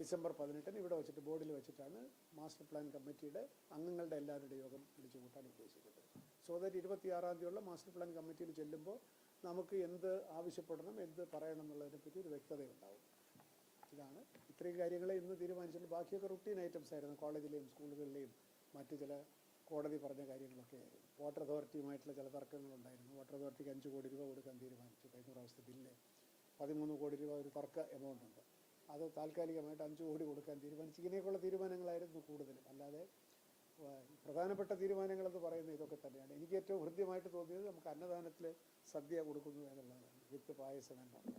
December പതിനെട്ടിന് ഇവിടെ വെച്ചിട്ട് ബോർഡിൽ വെച്ചിട്ടാണ് മാസ്റ്റർ പ്ലാൻ കമ്മിറ്റിയുടെ അംഗങ്ങളുടെ എല്ലാവരുടെ യോഗം വിളിച്ചു കൂട്ടാൻ ഉദ്ദേശിക്കുന്നത്. സോ ദാറ്റ് ഇരുപത്തിയാറാം തീയതിയുള്ള മാസ്റ്റർ പ്ലാൻ കമ്മിറ്റിയിൽ ചെല്ലുമ്പോൾ നമുക്ക് എന്ത് ആവശ്യപ്പെടണം എന്ത് പറയണം എന്നുള്ളതിനെ പറ്റി ഒരു വ്യക്തതയുണ്ടാവും. ഇതാണ്. ഇത്രയും കാര്യങ്ങളെ ഇന്ന് തീരുമാനിച്ചിട്ട് ബാക്കിയൊക്കെ റുട്ടീൻ ഐറ്റംസ് ആയിരുന്നു. കോളേജിലെയും സ്കൂളുകളിലെയും മറ്റ് ചില കോടതി പറഞ്ഞ കാര്യങ്ങളൊക്കെ ആയിരുന്നു. വാട്ടർ അതോറിറ്റിയുമായിട്ടുള്ള ചില തർക്കങ്ങളുണ്ടായിരുന്നു. വാട്ടർ അതോറിറ്റിക്ക് അഞ്ച് കോടി രൂപ കൊടുക്കാൻ തീരുമാനിച്ചു. കഴിഞ്ഞ പ്രാവശ്യത്തെ ബില്ല്. പതിമൂന്ന് കോടി രൂപ ഒരു തർക്ക എമൗണ്ട് ഉണ്ട്. അത് താൽക്കാലികമായിട്ട് അഞ്ച് കോടി കൊടുക്കാൻ തീരുമാനിച്ചു. ഇങ്ങനെയൊക്കെയുള്ള തീരുമാനങ്ങളായിരുന്നു കൂടുതലും. അല്ലാതെ പ്രധാനപ്പെട്ട തീരുമാനങ്ങൾ എന്ന് പറയുന്നത് ഇതൊക്കെ തന്നെയാണ്. എനിക്ക് ഏറ്റവും ഹൃദ്യമായിട്ട് തോന്നിയത് നമുക്ക് അന്നദാനത്തിൽ സദ്യ കൊടുക്കുന്നു എന്നുള്ളതാണ്. വിത്ത് പായസം എന്നാണ്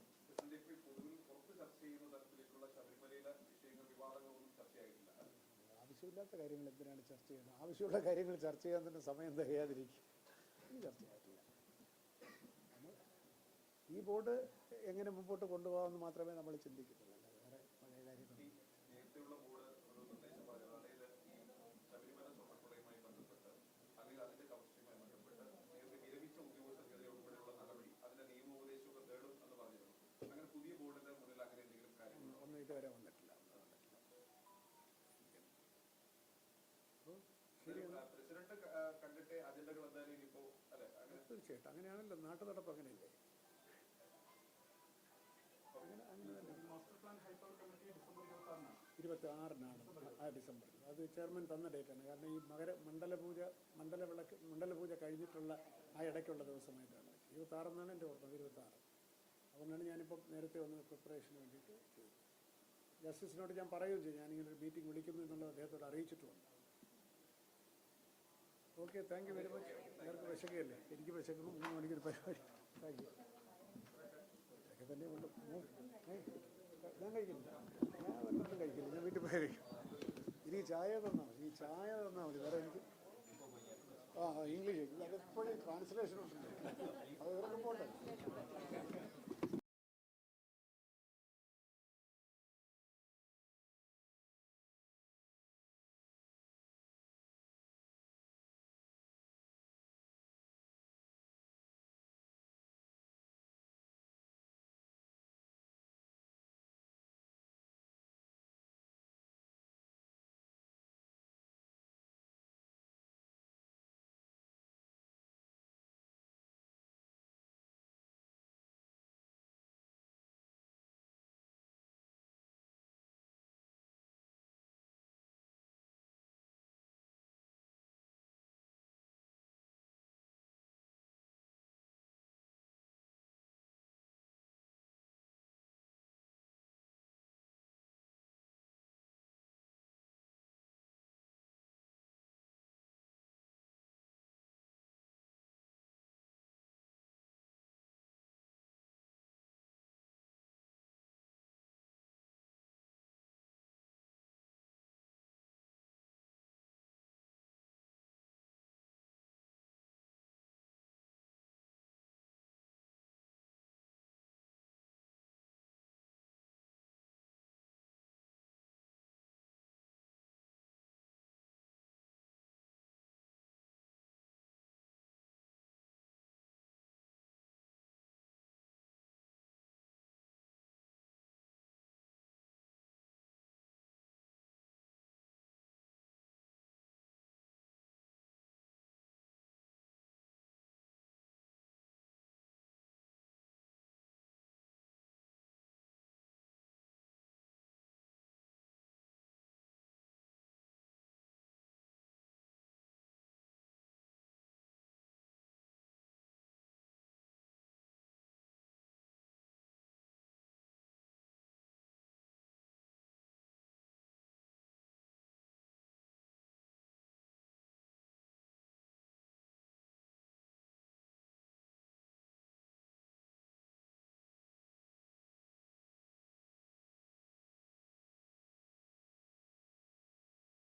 ആവശ്യമില്ലാത്ത കാര്യങ്ങൾ എന്തിനാണ് ചർച്ച ചെയ്യുന്നത്? ആവശ്യമുള്ള കാര്യങ്ങൾ ചർച്ച ചെയ്യാൻ തന്നെ സമയം തികയാതിരിക്കും. ചർച്ച ഈ ബോർഡ് എങ്ങനെ മുമ്പോട്ട് കൊണ്ടുപോകാമെന്ന് മാത്രമേ നമ്മൾ ചിന്തിക്കുന്നുള്ളൂ തീർച്ചയായിട്ടും. അങ്ങനെയാണല്ലോ നാട്ടു നടപ്പ് അങ്ങനെയല്ലേ ഇരുപത്തി ആറിനാണ് ആ ഡിസംബറിൽ അത് ചെയർമാൻ തന്ന ഡേറ്റാണ് കാരണം ഈ മകര മണ്ഡലപൂജ മണ്ഡലവിളക്ക് മണ്ഡലപൂജ കഴിഞ്ഞിട്ടുള്ള ആ ഇടയ്ക്കുള്ള ദിവസമായിട്ടാണ്. ഇരുപത്തി ആറെന്നാണ് എന്റെ ഓർമ്മ ഇരുപത്തി ആറ് അതുകൊണ്ടാണ് ഞാനിപ്പം നേരത്തെ ഒന്ന് പ്രിപ്പറേഷന് വേണ്ടിയിട്ട് ചെയ്തത്. ജസ്റ്റിസിനോട് ഞാൻ പറയുകയും ചെയ്യും ഞാനിങ്ങനെ ഒരു മീറ്റിംഗ് വിളിക്കുന്നു എന്നുള്ളത് അദ്ദേഹത്തോട് അറിയിച്ചിട്ടുമുണ്ട്. Okay thank you very much എല്ലാവർക്കും വിശക്കുകയല്ലേ? എനിക്ക് വിശക്കുന്നു. മൂന്ന് മണിക്കൊരു പരിപാടി. താങ്ക് യു ഇതൊക്കെ തന്നെ കൊണ്ട് ഞാൻ കഴിക്കില്ല. ഞാൻ ഒന്നും കഴിക്കില്ല. ഞാൻ വീട്ടിൽ പോയി കഴിക്കും. ഇനി ചായ തന്നാൽ മതി. ഈ ചായ തന്നാൽ മതി. വേറെ എനിക്ക് ആ ഇംഗ്ലീഷ്. അതെപ്പോഴും ട്രാൻസ്ലേഷൻ ഉണ്ട് അത് ഇവരൊക്കെ പോട്ടെ